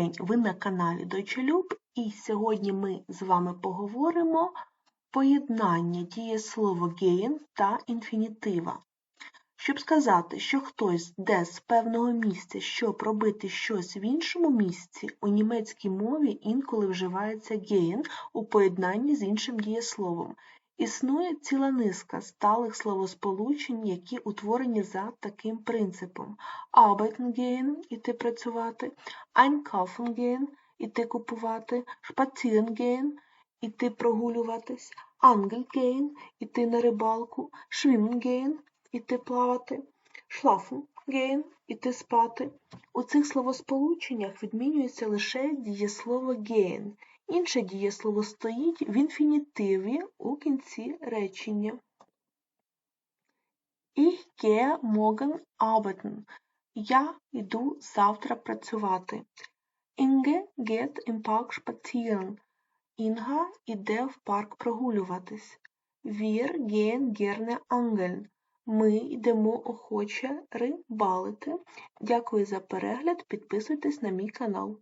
день! Ви на каналі Дойчелюб і сьогодні ми з вами поговоримо поєднання дієслова gehen та інфінітива. Щоб сказати, що хтось йде з певного місця, щоб робити щось в іншому місці, у німецькій мові інколи вживається gehen у поєднанні з іншим дієсловом. Існує ціла низка сталих словосполучень, які утворені за таким принципом: arbeiten gehen – іти працювати, einkaufen gehen – іти купувати, spazieren gehen – іти прогулюватись, angeln gehen – іти на рибалку, schwimmen gehen – іти плавати, schlafen gehen – іти спати. У цих словосполученнях відмінюється лише дієслово gehen – Інше дієслово стоїть в інфінітиві у кінці речення. Ich gehe morgen arbeiten. Я йду завтра працювати. Inge geht im Park spazieren. Інга йде в парк прогулюватись. Wir gehen gerne angeln. Ми йдемо охоче рибалити. Дякую за перегляд. Підписуйтесь на мій канал.